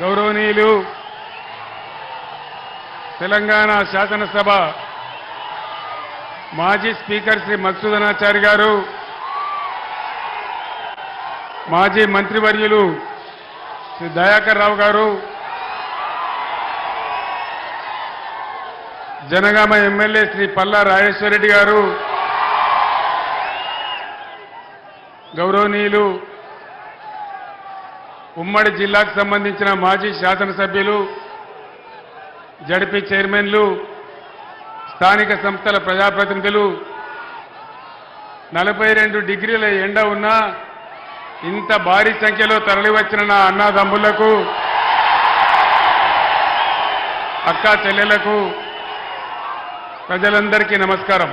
గౌరవనీయులు తెలంగాణ శాసనసభ మాజీ స్పీకర్ శ్రీ మధుసూదనాచారి గారు మాజీ మంత్రివర్యులు శ్రీ దయాకర్ రావు గారు జనగామ ఎమ్మెల్యే శ్రీ పల్లా రాజేశ్వరరెడ్డి గారు గౌరవనీయులు ఉమ్మడి జిల్లాకు సంబంధించిన మాజీ శాసనసభ్యులు జడిపి చైర్మన్లు స్థానిక సంస్థల ప్రజాప్రతినిధులు నలభై రెండు డిగ్రీల ఎండ ఉన్నా ఇంత భారీ సంఖ్యలో తరలివచ్చిన నా అన్నాదమ్ములకు అక్కా చెల్లెలకు ప్రజలందరికీ నమస్కారం.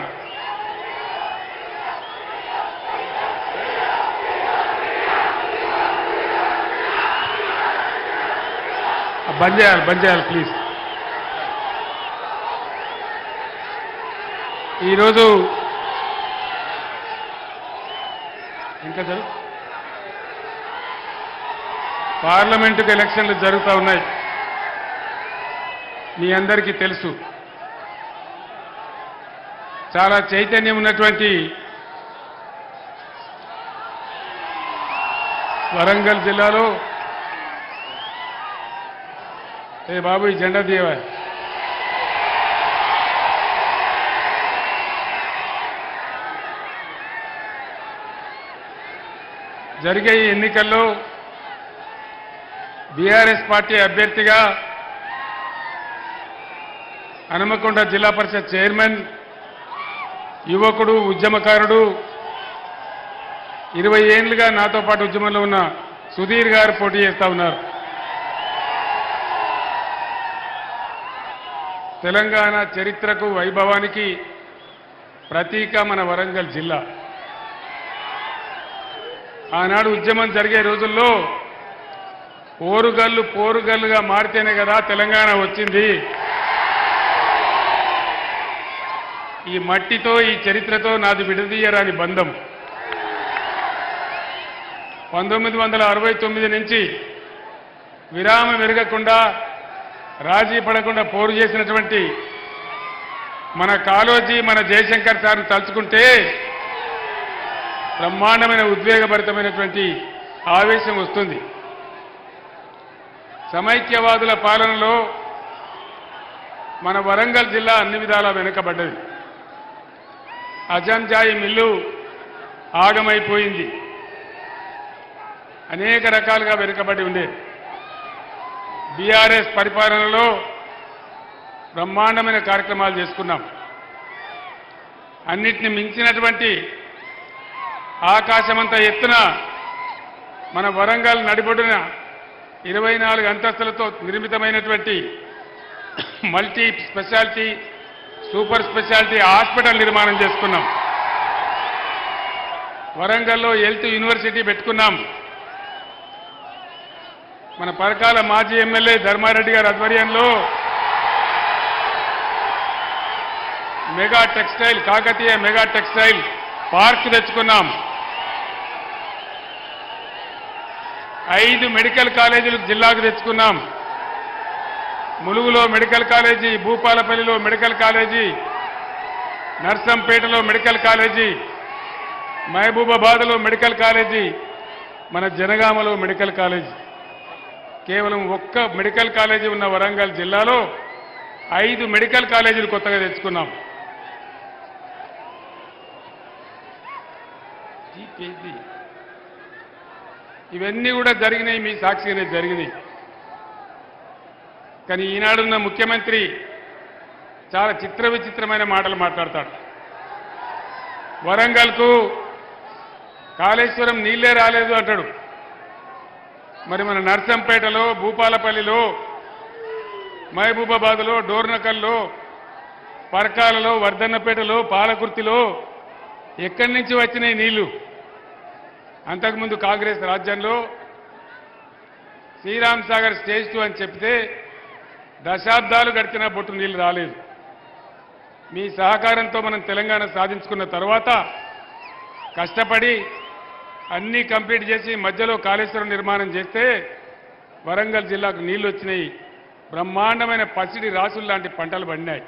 బంద్ చేయాలి బంద్ చేయాలి ప్లీజ్ ఈరోజు ఇంకా జరుగు పార్లమెంటుకు ఎలక్షన్లు జరుగుతూ ఉన్నాయి. మీ అందరికీ తెలుసు. చాలా చైతన్యం ఉన్నటువంటి వరంగల్ జిల్లాలో ఏ బాబు ఈ జెండా తీయవా? జరిగే ఈ ఎన్నికల్లో బీఆర్ఎస్ పార్టీ అభ్యర్థిగా హనుమకొండ జిల్లా పరిషత్ చైర్మన్ యువకుడు ఉద్యమకారుడు ఇరవై ఏండ్లుగా నాతో పాటు ఉద్యమంలో ఉన్న సుధీర్ గారు పోటీ చేస్తా ఉన్నారు. తెలంగాణ చరిత్రకు వైభవానికి ప్రతీక మన వరంగల్ జిల్లా. ఆనాడు ఉద్యమం జరిగే రోజుల్లో ఓరుగల్లు పోరుగల్లుగా మారితేనే కదా తెలంగాణ వచ్చింది. ఈ మట్టితో ఈ చరిత్రతో నాది విడదీయరాని బంధం. పంతొమ్మిది వందల అరవై తొమ్మిది నుంచి విరామం విరగకుండా రాజీ పడకుండా పోరు చేసినటువంటి మన కాలోజీ మన జయశంకర్ సార్ను తలుచుకుంటే బ్రహ్మాండమైన ఉద్వేగభరితమైనటువంటి ఆవేశం వస్తుంది. సమైక్యవాదుల పాలనలో మన వరంగల్ జిల్లా అన్ని విధాలా వెనుకబడ్డది. అజంజాయి మిల్లు ఆగమైపోయింది. అనేక రకాలుగా వెనుకబడి ఉండేది. బీఆర్ఎస్ పరిపాలనలో బ్రహ్మాండమైన కార్యక్రమాలు చేసుకున్నాం. అన్నిటిని మించినటువంటి ఆకాశమంత ఎత్తున మన వరంగల్ నడిబొడిన ఇరవై నాలుగు అంతస్తులతో నిర్మితమైనటువంటి multi speciality super speciality hospital నిర్మాణం చేసుకున్నాం. వరంగల్లో హెల్త్ యూనివర్సిటీ పెట్టుకున్నాం. మన పరకాల మాజీ ఎమ్మెల్యే ధర్మారెడ్డి గారి ఆధ్వర్యంలో mega textile Kakatiya mega textile park తెచ్చుకున్నాం. ఐదు మెడికల్ కాలేజీలు జిల్లాకు తెచ్చుకున్నాం. ములుగులో మెడికల్ కాలేజీ భూపాలపల్లిలో మెడికల్ కాలేజీ నర్సంపేటలో మెడికల్ కాలేజీ మహబూబాబాద్లో మెడికల్ కాలేజీ మన జనగామలో మెడికల్ కాలేజీ. కేవలం ఒక్క మెడికల్ కాలేజీ ఉన్న వరంగల్ జిల్లాలో ఐదు మెడికల్ కాలేజీలు కొత్తగా తెచ్చుకున్నాం. ఇవన్నీ కూడా జరిగినాయి మీ సాక్షిగానే జరిగినాయి. కానీ ఈనాడున్న ముఖ్యమంత్రి చాలా చిత్ర విచిత్రమైన మాటలు మాట్లాడతాడు. వరంగల్కు కాళేశ్వరం నీళ్ళే రాలేదు అంటాడు. మరి మన నర్సంపేటలో భూపాలపల్లిలో మహబూబాబాద్లో డోర్నకల్లో పరకాలలో వర్ధన్నపేటలో పాలకుర్తిలో ఎక్కడి నుంచి వచ్చినాయి నీళ్ళు? అంతకుముందు కాంగ్రెస్ రాజ్యంలో శ్రీరామ్ సాగర్ స్టేజ్ టూ అని చెప్తే దశాబ్దాలు గడిచిన బొట్టు నీళ్ళు రాలేదు. మీ సహకారంతో మనం తెలంగాణ సాధించుకున్న తర్వాత కష్టపడి అన్నీ కంప్లీట్ చేసి మధ్యలో కాళేశ్వరం నిర్మాణం చేస్తే వరంగల్ జిల్లాకు నీళ్ళు వచ్చినాయి. బ్రహ్మాండమైన పసిడి రాసులు లాంటి పంటలు పండినాయి.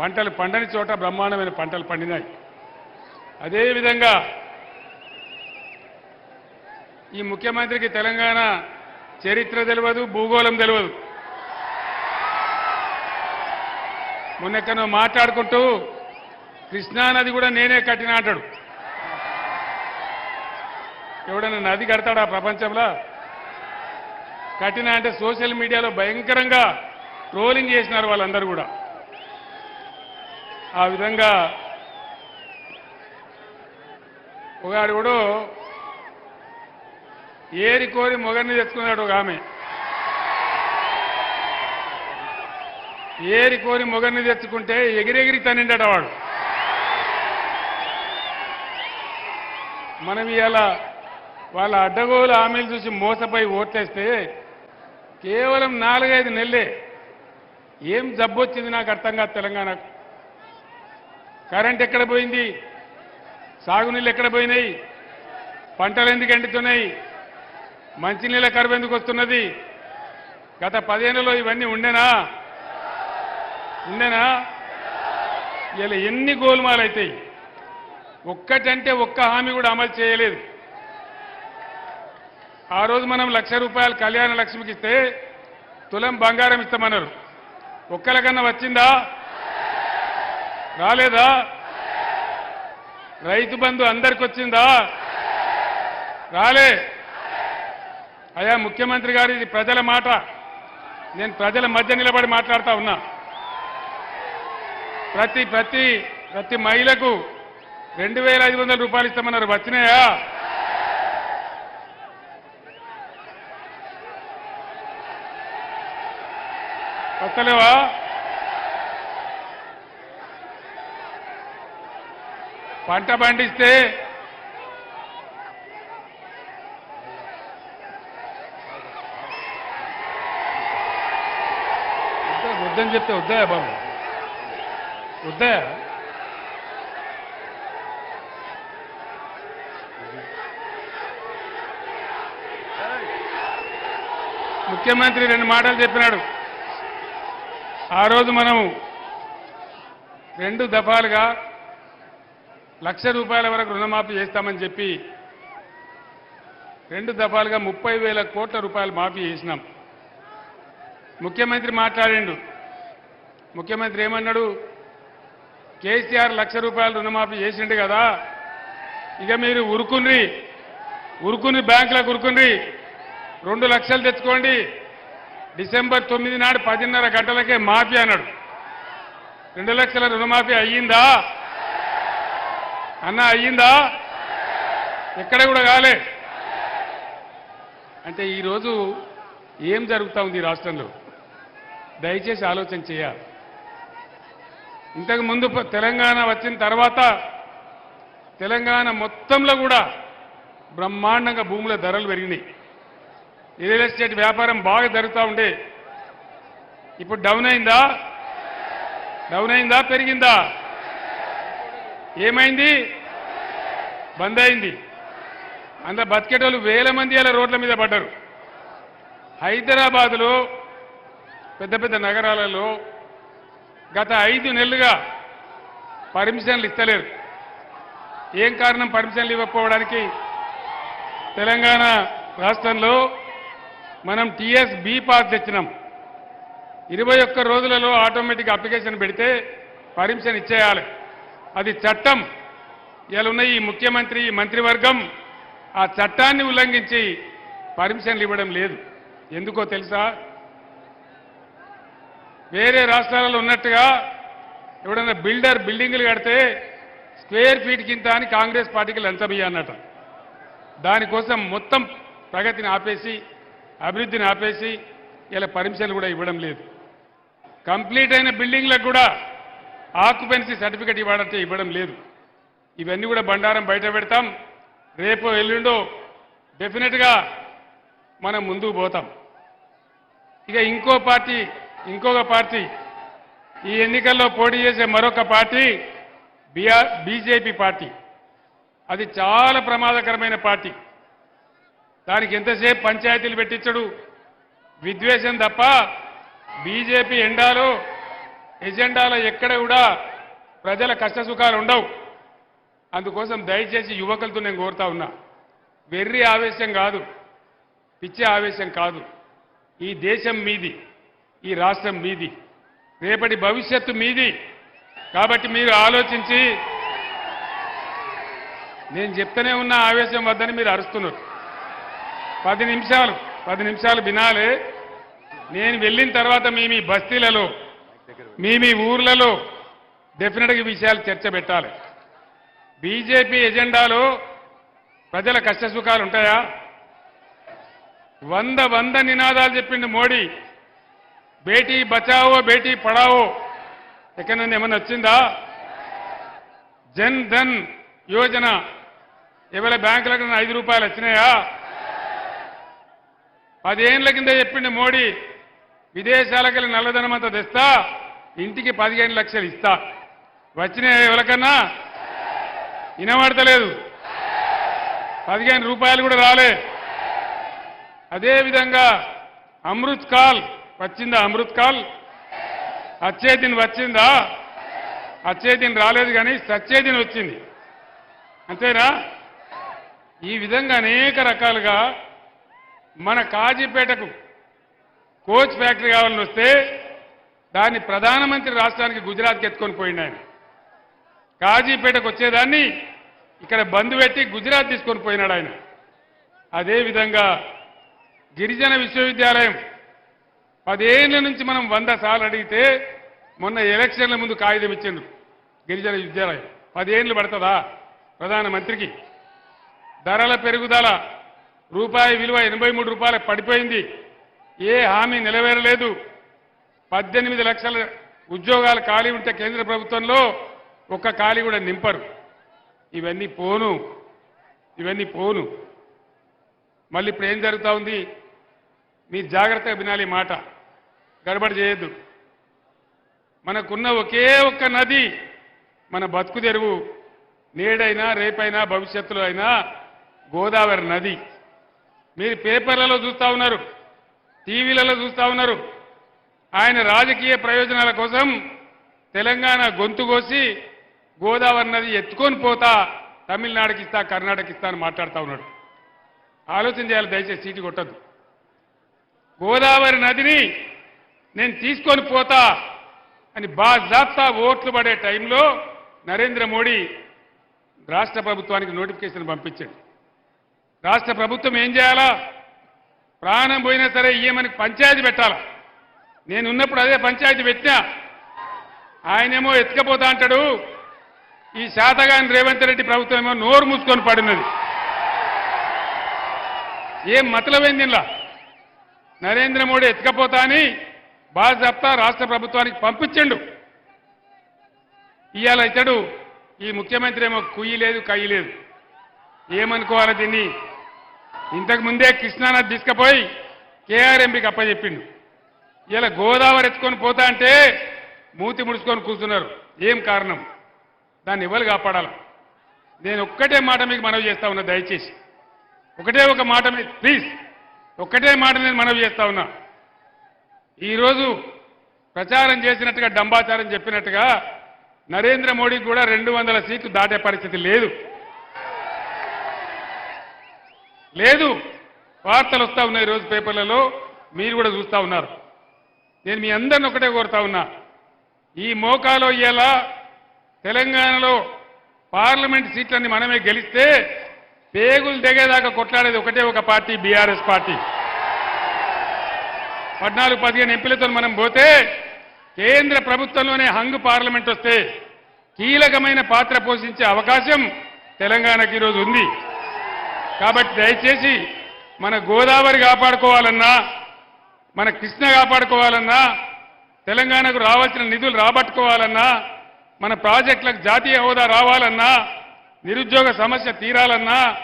పంటలు పండని చోట బ్రహ్మాండమైన పంటలు పండినాయి. అదేవిధంగా ఈ ముఖ్యమంత్రికి తెలంగాణ చరిత్ర తెలియదు భూగోళం తెలియదు మొన్నెక్కనో మాట్లాడుకుంటూ కృష్ణానది కూడా నేనే కట్టిన అంటాడు. ఎవడన్నా నది కడతాడా ప్రపంచంలో? కట్టిన అంటే సోషల్ మీడియాలో భయంకరంగా ట్రోలింగ్ చేసినారు వాళ్ళందరూ కూడా. ఆ విధంగా ఒకడు కూడా ఏరి కోరి మొగర్ని తెచ్చుకున్నాడు ఒక ఆమె. ఏరి కోరి మొగర్ని తెచ్చుకుంటే ఎగిరెగిరి తనిండట వాడు. మనం ఇలా వాళ్ళ అడ్డగోలు హామీలు చూసి మోసపోయి ఓట్లేస్తే కేవలం నాలుగైదు నెలలే. ఏం జబ్బు వచ్చింది నాకు అర్థం కాదు తెలంగాణకు కరెంట్ ఎక్కడ పోయింది? సాగునీళ్ళు ఎక్కడ పోయినాయి? పంటలు ఎందుకు ఎండుతున్నాయి? మంచినీళ్ళ కరువు ఎందుకు వస్తున్నది? గత పదేళ్ళలో ఇవన్నీ ఉండేనా? ఉండేనా? ఇలా ఎన్ని గోల్మాలు అవుతాయి ఒక్కటంటే ఒక్క హామీ కూడా అమలు చేయలేదు. ఆ రోజు మనం లక్ష రూపాయలు కళ్యాణ లక్ష్మికి ఇస్తే తులం బంగారం ఇస్తామన్నారు. ఒక్కరికన్నా వచ్చిందా? రాలేదా? రైతు బంధు అందరికి వచ్చిందా? రాలే. అయా ముఖ్యమంత్రి గారు ఇది ప్రజల మాట నేను ప్రజల మధ్య నిలబడి మాట్లాడుతా ఉన్నా. ప్రతి ప్రతి ప్రతి మహిళకు రెండు వేల ఐదు వందల రూపాయలు ఇస్తామన్నారు. వచ్చినాయా? వస్తలేవా పంట పండిస్తే వద్దని చెప్తే వద్దాయా బాబు? వద్దాయా ముఖ్యమంత్రి రెండు మాటలు చెప్పినాడు. ఆ రోజు మనం రెండు దఫాలుగా లక్ష రూపాయల వరకు రుణమాఫీ చేస్తామని చెప్పి రెండు దఫాలుగా ముప్పై వేల కోట్ల రూపాయలు మాఫీ చేసినాం. ముఖ్యమంత్రి మాట్లాడిండు. ముఖ్యమంత్రి ఏమన్నాడు? కేసీఆర్ లక్ష రూపాయలు రుణమాఫీ చేసిండు కదా. ఇక మీరు ఉరుకుని ఉరుకుని బ్యాంకులకు ఉరుకుని రెండు లక్షలు తెచ్చుకోండి. డిసెంబర్ తొమ్మిది నాడు పదిన్నర గంటలకే మాఫీ అన్నాడు. రెండు లక్షల రుణమాఫీ అయ్యిందా? అన్న అయ్యిందా? ఎక్కడ కూడా కాలే అంటే ఈరోజు ఏం జరుగుతూ ఉంది ఈ రాష్ట్రంలో? దయచేసి ఆలోచన చేయాలి ఇంతకు ముందు తెలంగాణ వచ్చిన తర్వాత తెలంగాణ మొత్తంలో కూడా బ్రహ్మాండంగా భూముల ధరలు పెరిగినాయి. రియల్ ఎస్టేట్ వ్యాపారం బాగా జరుగుతూ ఉండే. ఇప్పుడు డౌన్ అయిందా? డౌన్ అయిందా? పెరిగిందా? ఏమైంది? బంద్ అయింది. అందులో బతికేటోళ్ళు వేల మంది అలా రోడ్ల మీద పడ్డారు. హైదరాబాదులో పెద్ద పెద్ద నగరాలలో గత ఐదు నెలలుగా పర్మిషన్లు ఇస్తలేరు. ఏం కారణం పర్మిషన్లు ఇవ్వకపోవడానికి? తెలంగాణ రాష్ట్రంలో మనం టీఎస్ బి పాస్ తెచ్చినాం. ఇరవై ఒక్క రోజులలో ఆటోమేటిక్ అప్లికేషన్ పెడితే పర్మిషన్ ఇచ్చేయాలి. అది చట్టం. ఇలా ఉన్న ఈ ముఖ్యమంత్రి ఈ మంత్రివర్గం ఆ చట్టాన్ని ఉల్లంఘించి పర్మిషన్లు ఇవ్వడం లేదు. ఎందుకో తెలుసా? వేరే రాష్ట్రాలలో ఉన్నట్టుగా ఎవడన్నా బిల్డర్ బిల్డింగ్లు కడితే స్క్వేర్ ఫీట్ కింద అని కాంగ్రెస్ పార్టీకి లంచం అన్నట దానికోసం మొత్తం ప్రగతిని ఆపేసి అభివృద్ధిని ఆపేసి ఇలా పర్మిషన్లు కూడా ఇవ్వడం లేదు. కంప్లీట్ అయిన బిల్డింగ్లకు కూడా ఆక్యుపెన్సీ సర్టిఫికెట్ ఇవ్వాలంటే ఇవ్వడం లేదు. ఇవన్నీ కూడా బండారం బయట పెడతాం. రేపు ఎల్లుండో డెఫినెట్గా మనం ముందుకు పోతాం. ఇక ఇంకో పార్టీ ఇంకొక పార్టీ ఈ ఎన్నికల్లో పోటీ చేసే మరొక పార్టీ బీఆర్ బీజేపీ పార్టీ. అది చాలా ప్రమాదకరమైన పార్టీ. దానికి ఎంతసేపు పంచాయతీలు పెట్టించడు? విద్వేషం తప్ప బీజేపీ ఎండాలో ఎజెండాలో ఎక్కడ కూడా ప్రజల కష్టసుఖాలు ఉండవు. అందుకోసం దయచేసి యువకులతో నేను కోరుతా ఉన్నా. వెర్రి ఆవేశం కాదు పిచ్చే ఆవేశం కాదు. ఈ దేశం మీది ఈ రాష్ట్రం మీది రేపటి భవిష్యత్తు మీది. కాబట్టి మీరు ఆలోచించి నేను చెప్తూనే ఉన్న ఆవేశం వద్దని మీరు అరుస్తున్నారు. పది నిమిషాలు పది నిమిషాలు వినాలి. నేను వెళ్ళిన తర్వాత మీ మీ బస్తీలలో మీ మీ ఊర్లలో డెఫినెట్గా విషయాలు చర్చ పెట్టాలి. బీజేపీ ఎజెండాలో ప్రజల కష్టసుఖాలు ఉంటాయా? వంద వంద నినాదాలు చెప్పిండు మోడీ. బేటీ బచావో బేటీ పడావో ఎక్కడన్నా ఏమన్నా వచ్చిందా? జన్ ధన్ యోజన ఎవరి బ్యాంకులకు ఐదు రూపాయలు వచ్చినాయా? పదేళ్ళ కింద చెప్పిండు మోడీ విదేశాలకు వెళ్ళి నల్లధనం అంతా తెస్తా ఇంటికి పదిహేను లక్షలు ఇస్తా. వచ్చిన ఎవరికన్నా? వినబడతలేదు. పదిహేను రూపాయలు కూడా రాలే. అదేవిధంగా అమృత్ కాల్ వచ్చిందా అమృత్ కాల్? వచ్చే దిన్ వచ్చిందా? వచ్చే దిన్ రాలేదు కానీ సచ్చే దిన్ వచ్చింది. అంతేనా? ఈ విధంగా అనేక రకాలుగా మన కాజీపేటకు కోచ్ ఫ్యాక్టరీ కావాలని వస్తే దాన్ని ప్రధానమంత్రి రాష్ట్రానికి గుజరాత్కి ఎత్తుకొని పోయిండు ఆయన. కాజీపేటకు వచ్చేదాన్ని ఇక్కడ బంద్ పెట్టి గుజరాత్ తీసుకొని పోయినాడు ఆయన. అదేవిధంగా గిరిజన విశ్వవిద్యాలయం పదేళ్ళ నుంచి మనం వంద సార్లు అడిగితే మొన్న ఎలక్షన్ల ముందు కాగితం ఇచ్చిండ్రు గిరిజన విద్యాలయం. పదేళ్ళు పడుతుందా ప్రధానమంత్రికి? ధరల పెరుగుదల రూపాయి విలువ ఎనభై మూడు రూపాయలు పడిపోయింది. ఏ హామీ నెరవేరలేదు పద్దెనిమిది లక్షల ఉద్యోగాలు ఖాళీ ఉంటే కేంద్ర ప్రభుత్వంలో ఒక్క ఖాళీ కూడా నింపరు. ఇవన్నీ పోను. ఇవన్నీ పోను. మళ్ళీ ఇప్పుడు ఏం జరుగుతూ ఉంది? మీరు జాగ్రత్తగా వినాలి మాట. గడబడి చేయొద్దు. మనకున్న ఒకే ఒక్క నది మన బతుకు తెరువు. నేడైనా రేపైనా భవిష్యత్తులో అయినా గోదావరి నది. మీరు పేపర్లలో చూస్తూ ఉన్నారు టీవీలలో చూస్తూ ఉన్నారు. ఆయన రాజకీయ ప్రయోజనాల కోసం తెలంగాణ గొంతు కోసి గోదావరి నది ఎత్తుకొని పోతా తమిళనాడుకి ఇస్తా కర్ణాటక ఇస్తా అని మాట్లాడుతూ ఉన్నాడు. ఆలోచన చేయాలి దయచేసి సీటు కొట్టద్దు. గోదావరి నదిని నేను తీసుకొని పోతా అని బాజాప్తా ఓట్లు పడే టైంలో నరేంద్ర మోడీ రాష్ట్ర ప్రభుత్వానికి నోటిఫికేషన్ పంపించాడు. రాష్ట్ర ప్రభుత్వం ఏం చేయాలా? ప్రాణం పోయినా సరే ఇయ్యమని పంచాయతీ పెట్టాలా? నేను ఉన్నప్పుడు అదే పంచాయతీ పెట్టినా? ఆయనేమో ఎత్తుకపోతా అంటాడు. ఈ శాతగాని రేవంత్ రెడ్డి ప్రభుత్వం ఏమో నోరు మూసుకొని పడినది. ఏం మతలమైంది ఇలా నరేంద్ర మోడీ ఎత్తుకపోతా అని బాధ్యత రాష్ట్ర ప్రభుత్వానికి పంపించండు. ఇవాళ ఇతడు ఈ ముఖ్యమంత్రి ఏమో కుయ్యి లేదు కయ్యి లేదు. ఏమనుకోవాలి దీన్ని? ఇంతకు ముందే కృష్ణానది తీసుకుపోయి కేఆర్ఎంపీకి అప్పచెప్పిండు. ఇలా గోదావరి ఎత్తుకొని పోతా అంటే మూతి ముడుచుకొని కూర్చున్నారు. ఏం కారణం? దాన్ని ఎవరు కాపాడాలి? నేను ఒక్కటే మాట మీకు మనవి చేస్తా ఉన్నా దయచేసి. ఒకటే ఒక మాట మీద ప్లీజ్. ఒక్కటే మాట నేను మనవి చేస్తా ఉన్నా. ఈరోజు ప్రచారం చేసినట్టుగా డంబాచారం చెప్పినట్టుగా నరేంద్ర మోడీకి కూడా రెండు వందల సీట్లు దాటే పరిస్థితి లేదు. లేదు. వార్తలు వస్తా ఉన్నాయి ఈరోజు పేపర్లలో. మీరు కూడా చూస్తా ఉన్నారు. నేను మీ అందరిని ఒకటే కోరుతా ఉన్నా. ఈ మోకాలో ఇలా తెలంగాణలో పార్లమెంట్ సీట్లన్నీ మనమే గెలిస్తే పేగులు దిగేదాకా కొట్లాడేది ఒకటే ఒక పార్టీ బీఆర్ఎస్ పార్టీ. పద్నాలుగు పదిహేను ఎంపీలతో మనం పోతే కేంద్ర ప్రభుత్వంలోనే హంగ్ పార్లమెంట్ వస్తే కీలకమైన పాత్ర పోషించే అవకాశం తెలంగాణకి ఈరోజు ఉంది. కాబట్టి దయచేసి మన గోదావరి కాపాడుకోవాలన్నా మన కృష్ణ కాపాడుకోవాలన్నా తెలంగాణకు రావాల్సిన నిధులు రాబట్టుకోవాలన్నా మన ప్రాజెక్టులకు జాతీయ హోదా రావాలన్నా నిరుద్యోగ సమస్య తీరాలన్నా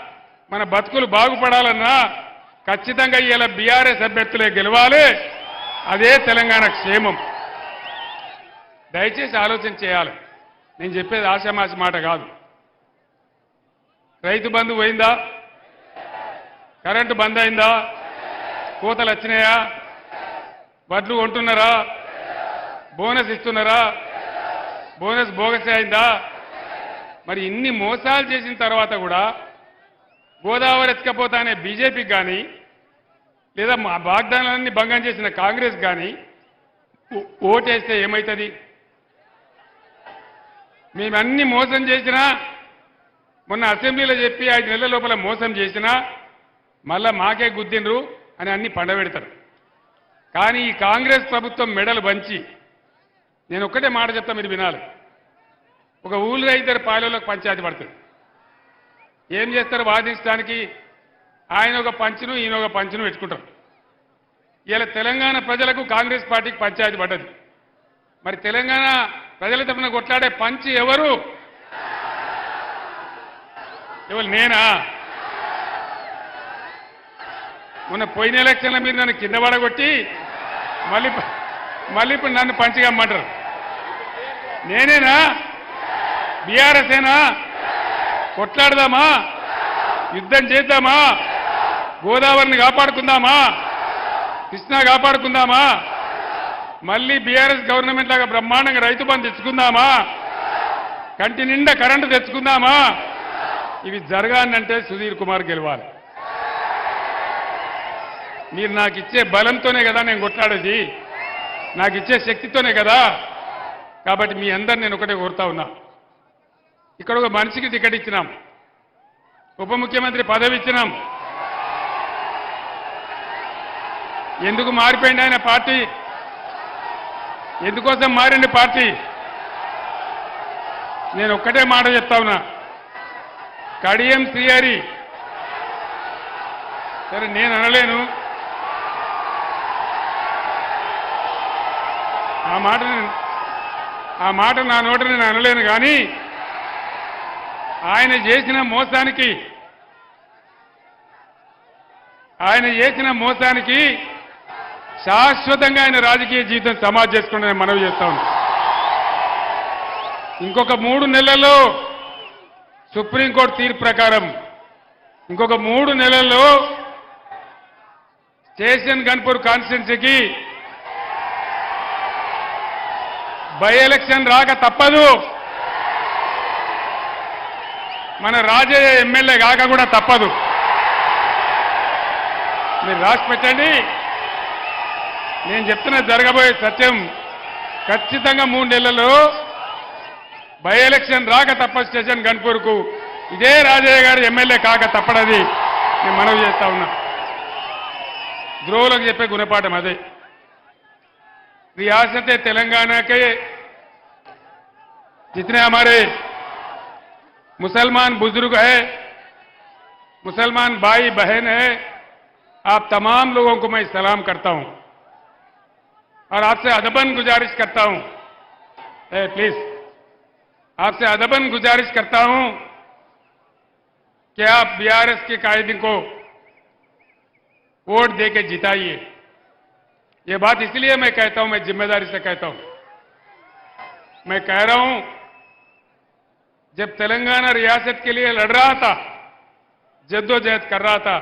మన బతుకులు బాగుపడాలన్నా ఖచ్చితంగా ఇలా బీఆర్ఎస్ అభ్యర్థులే గెలవాలి. అదే తెలంగాణ క్షేమం. దయచేసి ఆలోచన చేయాలి. నేను చెప్పేది ఆశామాసి మాట కాదు. రైతు బంధు పోయిందా? కరెంటు బంద్ అయిందా? కోతలు వచ్చినాయా? వడ్లు కొంటున్నారా? బోనస్ ఇస్తున్నారా? బోనస్ బోగస్ అయిందా? మరి ఇన్ని మోసాలు చేసిన తర్వాత కూడా గోదావరి ఎత్తుకపోతానే బీజేపీకి కానీ లేదా మా వాగ్దానాలన్నీ భంగం చేసిన కాంగ్రెస్ కానీ ఓటేస్తే ఏమవుతుంది మేమన్నీ మోసం చేసినా మొన్న అసెంబ్లీలో చెప్పి ఐదు నెలల లోపల మోసం చేసినా మళ్ళా మాకే గుద్దినరు అని అన్ని పండబెడతారు. కానీ ఈ కాంగ్రెస్ ప్రభుత్వం మెడలు వంచి నేను ఒక్కటే మాట చెప్తా మీరు వినాలి. ఒక ఊళ్ళో ఇద్దరు పాలెలకు పంచాయతీ పడుతుంది ఏం చేస్తారు? వాదించడానికి ఆయన ఒక పంచును ఈయన ఒక పంచును పెట్టుకుంటారు. ఇలా తెలంగాణ ప్రజలకు కాంగ్రెస్ పార్టీకి పంచాయతీ పడ్డది. మరి తెలంగాణ ప్రజల తరఫున కొట్లాడే పంచి ఎవరు? ఎవరు? నేనా? మొన్న పోయిన ఎలక్షన్లో మీరు నన్ను కింద పడగొట్టి మళ్ళీ మళ్ళీ ఇప్పుడు నన్ను పంచగమ్మంటారు. నేనేనా? బీఆర్ఎస్ఏనా కొట్లాడదామా? యుద్ధం చేద్దామా? గోదావరిని కాపాడుకుందామా? కృష్ణా కాపాడుకుందామా? మళ్ళీ బీఆర్ఎస్ గవర్నమెంట్ లాగా బ్రహ్మాండంగా రైతు బంధు తెచ్చుకుందామా? కంటి నిండా కరెంటు తెచ్చుకుందామా? ఇవి జరగాలంటే సుధీర్ కుమార్ గెలవాలి. మీరు నాకు ఇచ్చే బలంతోనే కదా నేను కొట్లాడేది? నాకు ఇచ్చే శక్తితోనే కదా? కాబట్టి మీ అందరు నేను ఒకటే కోరుతా ఉన్నా. ఇక్కడ ఒక మనిషికి టికెట్ ఇచ్చినాం. ఉప ముఖ్యమంత్రి పదవి ఇచ్చినాం. ఎందుకు మారిపోయింది ఆయన పార్టీ? ఎందుకోసం మారింది పార్టీ? నేను ఒక్కటే మాట చెప్తా ఉన్నా. కడియం శ్రీహరి. సరే నేను అనలేను. ఆ మాట ఆ మాట నా నోట నేను అనలేను కానీ ఆయన చేసిన మోసానికి ఆయన చేసిన మోసానికి శాశ్వతంగా ఆయన రాజకీయ జీవితం సమాజ్ చేసుకుంటే నేను మనవి చేస్తా ఇంకొక మూడు నెలల్లో సుప్రీంకోర్టు తీర్పు ప్రకారం ఇంకొక మూడు నెలల్లో స్టేషన్ గన్పూర్ కాన్స్టిట్యున్సీకి బై ఎలక్షన్ రాక తప్పదు. మన రాజయ్య ఎమ్మెల్యే కాక కూడా తప్పదు. మీరు రాసి పెట్టండి నేను చెప్తున్న జరగబోయే సత్యం. ఖచ్చితంగా మూడు నెలల్లో బై ఎలక్షన్ రాక తప్ప స్టేషన్ గన్పూర్కు. ఇదే రాజయ్య గారు ఎమ్మెల్యే కాక తప్పడది. నేను మనవి చేస్తా ఉన్నా. ద్రోహులకు చెప్పే గుణపాఠం అదే. రియాసతే తెలంగాణకే जितने हमारे मुसलमान बुज़ुर्ग है, मुसलमान भाई बहन है, आप तमाम लोगों को मैं सलाम करता हूँ और आपसे अदबन गुजारिश करता हूँ। ए प्लीज़ आपसे अदबन गुजारिश करता हूँ कि आप बीआरएस के कायदे को वोट देके जिताइए। ये बात इसलिए मैं कहता हूँ, मैं ज़िम्मेदारी से कहता हूँ। मैं कह रहा हूँ जब तेलंगाना रियासत के लिए लड़ रहा था, जद्दोजहद कर रहा था,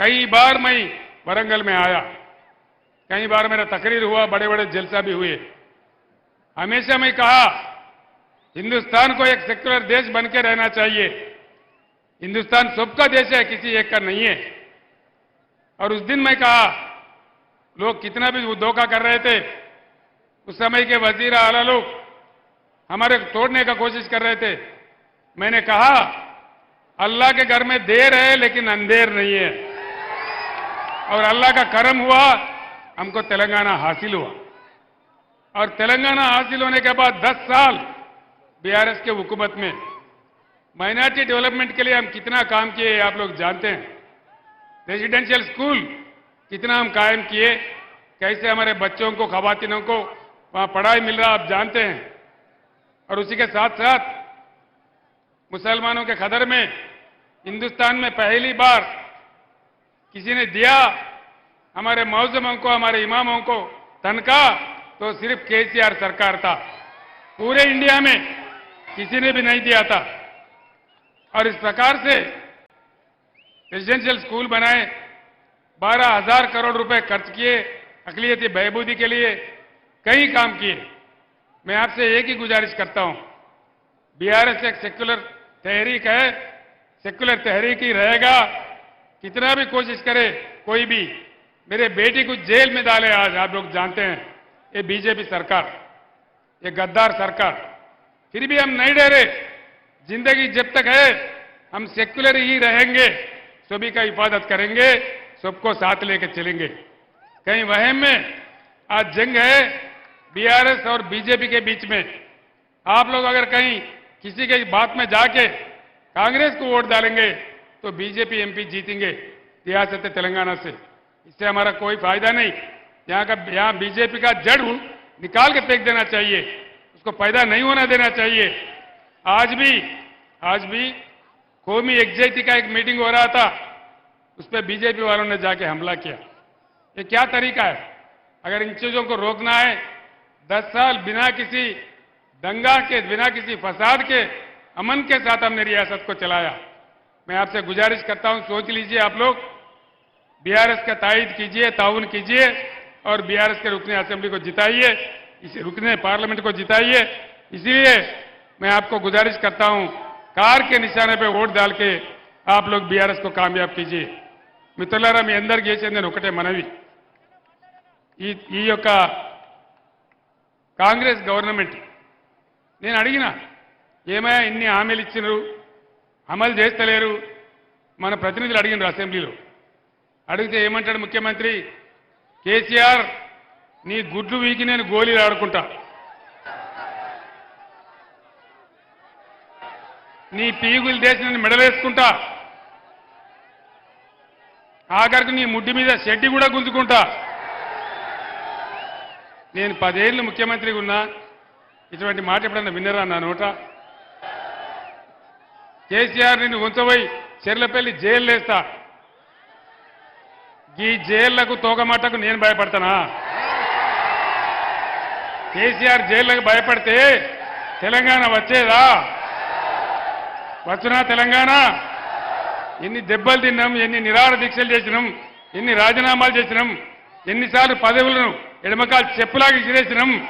कई बार मैं वरंगल में आया, कई बार मेरा तकरीर हुआ बड़े बड़े जलसा भी हुए। हमेशा मैं कहा, हिंदुस्तान को एक सेक्युलर देश बन के रहना चाहिए। हिंदुस्तान सबका देश है, किसी एक का नहीं है। और उस दिन मैं कहा, लोग कितना भी धोखा कर रहे थे, उस समय के वज़ीर आला लोग हमारे तोड़ने का कोशिश कर रहे थे। मैंने कहा, अल्लाह के घर में देर है, लेकिन अंधेर नहीं है। और अल्लाह का करम हुआ, हमको तेलंगाना हासिल हुआ। और तेलंगाना हासिल होने के बाद 10 साल बीआरएस के हुकूमत में, माइनॉरिटी डेवलपमेंट के लिए हम कितना काम किए, आप लोग जानते हैं। रेजिडेंशियल स्कूल कितना हम कायम किए, कैसे हमारे बच्चों को खवातीनों को, वहाँ पढ़ाई मिल रहा, आप जानते हैं। और उसी के साथ साथ मुसलमानों के खदर में हिंदुस्तान में पहली बार किसी ने दिया हमारे मौजमों को, हमारे इमामों को तनखा तो सिर्फ़ केसीआर सरकार था। पूरे इंडिया में किसी ने भी नहीं दिया था। और इस प्रकार से रेजिडेंशियल स्कूल बनाए, बारह हज़ार करोड़ रुपए खर्च किए अकलियती बहबूदी के लिए कई काम किए। मैं आपसे एक ही गुजारिश करता हूँ। बीआरएस एक सेक्युलर तहरीक है सेक्युलर तहरीक ही रहेगा। कितना भी कोशिश करे, कोई भी। मेरे बेटी को जेल में डाले आज, आप लोग जानते हैं। ये बीजेपी सरकार, ये गद्दार सरकार। फिर भी हम नहीं डरे। ज़िंदगी जब तक है, हम सेक्युलर ही रहेंगे। सभी का हिफाजत करेंगे, सबको साथ लेके चलेंगे। कहीं वहम में आज जंग है बीआरएस और बीजेपी के बीच में। आप लोग अगर कहीं किसी के बात में जाके कांग्रेस को वोट डालेंगे तो बीजेपी एमपी जीतेंगे रियासत तेलंगाना से। इससे हमारा कोई फ़ायदा नहीं। यहाँ का, यहाँ बीजेपी का जड़ निकाल के फेंक देना चाहिए। उसको पैदा नहीं होना देना चाहिए। आज भी आज भी कौमी एग्जाइटी का एक मीटिंग हो रहा था, उस पर बीजेपी वालों ने जाके हमला किया। ये क्या तरीका है? अगर इन चीज़ों को रोकना है दस साल बिना किसी दंगा के बिना किसी फसाद के अमन के साथ हमने रियासत को चलाया मैं आपसे गुजारिश करता हूं सोच लीजिए आप लोग बीआरएस का तायद कीजिए ताउन कीजिए और बीआरएस के रुकने असेंबली को जिताइए इसे रुकने पार्लियामेंट को जिताइए इसीलिए मैं आपको गुजारिश करता हूं कार के निशाने पे वोट डाल के आप लोग बीआरएस को कामयाब कीजिए మిత్రులారా మీ అందరికి చేసేది నేను ఒకటే మనవి ఈ ఈ యొక్క కాంగ్రెస్ గవర్నమెంట్. నేను అడిగిన ఏమయ్యా ఇన్ని హామీలు ఇచ్చినారు? అమలు చేస్తలేరు? మన ప్రతినిధులు అడిగినారు అసెంబ్లీలో. అడిగితే ఏమంటాడు ముఖ్యమంత్రి? కేసీఆర్ నీ గుడ్లు వీకి నేను గోళీలు ఆడుకుంటా. నీ పీగులు దేశం నేను మెడలేసుకుంటా. ఆఖరికి నీ ముడ్డి మీద షెడ్డి కూడా గుంజుకుంటా. నేను పదేళ్ళు ముఖ్యమంత్రిగా ఉన్నా ఇటువంటి మాట ఎప్పుడన్నా విన్నరా నా నోట? కేసీఆర్ నిన్ను ఉంచబోయి చెర్లపల్లి జైలు వేస్తా. ఈ జైళ్ళకు తోకమాటకు నేను భయపడతానా? కేసీఆర్ జైళ్ళకు భయపడితే తెలంగాణ వచ్చేదా? వచ్చునా తెలంగాణ? ఎన్ని దెబ్బలు తిన్నాం ఎన్ని నిరాహార దీక్షలు చేసినాం ఎన్ని రాజీనామాలు చేసినాం ఎన్నిసార్లు పదవులను ఎడమకాలు చెప్పులాగా చేసినాం.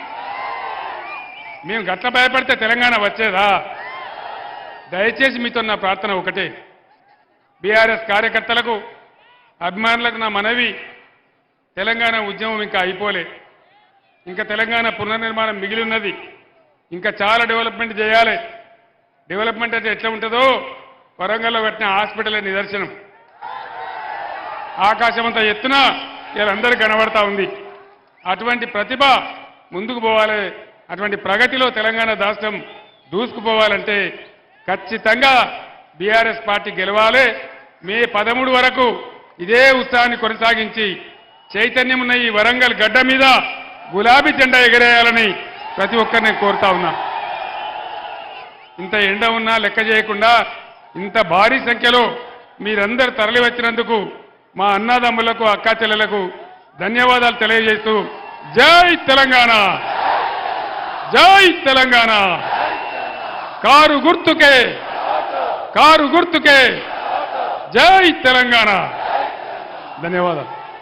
మేము గట్ల భయపడితే తెలంగాణ వచ్చేదా? దయచేసి మీతో నా ప్రార్థన ఒకటే. బీఆర్ఎస్ కార్యకర్తలకు అభిమానులకు నా మనవి తెలంగాణ ఉద్యమం ఇంకా అయిపోలే. ఇంకా తెలంగాణ పునర్నిర్మాణం మిగిలి ఉన్నది ఇంకా చాలా డెవలప్మెంట్ చేయాలి. డెవలప్మెంట్ అయితే ఎట్లా ఉంటుందో? వరంగల్లో పెట్టిన హాస్పిటలే నిదర్శనం. ఆకాశమంతా ఎత్తున వీళ్ళందరూ కనబడతా ఉంది. అటువంటి ప్రతిభ ముందుకు పోవాలి. అటువంటి ప్రగతిలో తెలంగాణ రాష్ట్రం దూసుకుపోవాలంటే ఖచ్చితంగా బీఆర్ఎస్ పార్టీ గెలవాలి. మే పదమూడు వరకు ఇదే ఉత్సాహాన్ని కొనసాగించి చైతన్యం ఉన్న ఈ వరంగల్ గడ్డ మీద గులాబీ జెండా ఎగరేయాలని ప్రతి ఒక్కరిని కోరుతా ఉన్నా. ఇంత ఎండ ఉన్నా లెక్క చేయకుండా ఇంత భారీ సంఖ్యలో మీరందరూ తరలి వచ్చినందుకు మా అన్నదమ్ములకు అక్కా చెల్లెలకు ధన్యవాదాలు తెలియజేస్తూ జై తెలంగాణ! జై తెలంగాణ! కారు గుర్తుకే! కారు గుర్తుకే! జై తెలంగాణ! ధన్యవాదాలు.